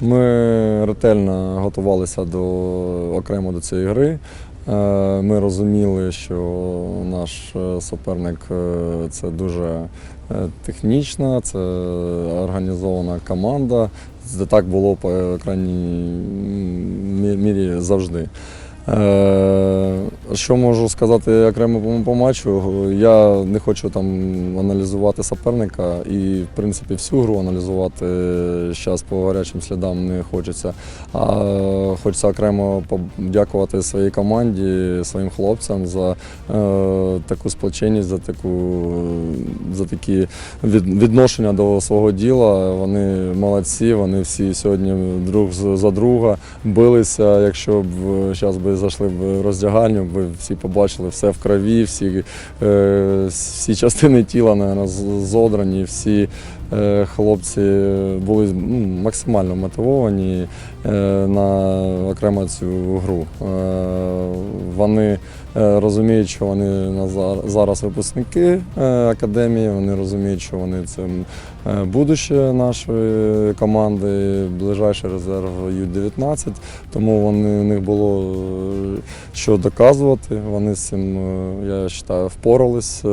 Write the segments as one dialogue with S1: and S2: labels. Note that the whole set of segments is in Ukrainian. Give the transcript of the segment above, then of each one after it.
S1: Ми ретельно готувалися до окремо до цієї гри. Е, Ми розуміли, що наш е, суперник е, це дуже технічна, це організована команда. Це так було по крайній мірі завжди. Е, Що можу сказати окремо по, матчу? Я не хочу там аналізувати суперника і, в принципі, всю гру аналізувати зараз по гарячим слідам не хочеться. А хочеться окремо подякувати своїй команді, своїм хлопцям за е, таку сплоченість, за таку за такі відношення до свого діла. Вони молодці, вони всі сьогодні друг за друга билися. Якщо б зараз би зайшли в роздягальню, всі побачили все в крові, всі, е, всі частини тіла наверное, зодрані, всі е, хлопці були ну, максимально мотивовані е, на окремо цю гру. Е, Вони е, розуміють, що вони зараз випускники е, академії, вони розуміють, що вони це е, будуще нашої команди, ближайший резерв Ю-19, тому вони, у них було що доказувати. Вони з цим, я вважаю, впорались.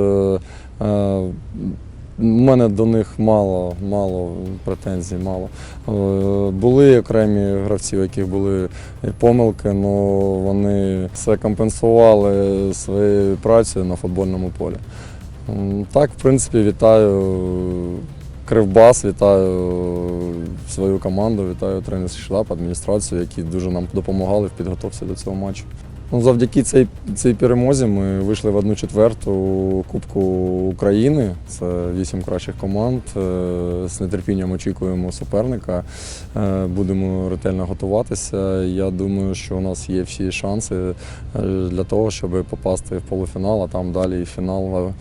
S1: У мене до них мало, мало претензій, мало. Е, Були окремі гравці, у яких були помилки, але вони все компенсували своєю працею на футбольному полі. Так, в принципі, вітаю Кривбас, вітаю свою команду, вітаю тренерський штаб, адміністрацію, які дуже нам допомагали в підготовці до цього матчу. Ну, завдяки цій, цій перемозі ми вийшли в одну четверту Кубку України. Це вісім кращих команд. Е, З нетерпінням очікуємо суперника. Е, Будемо ретельно готуватися. Я думаю, що у нас є всі шанси е, для того, щоб попасти в полуфінал, а там далі і фінал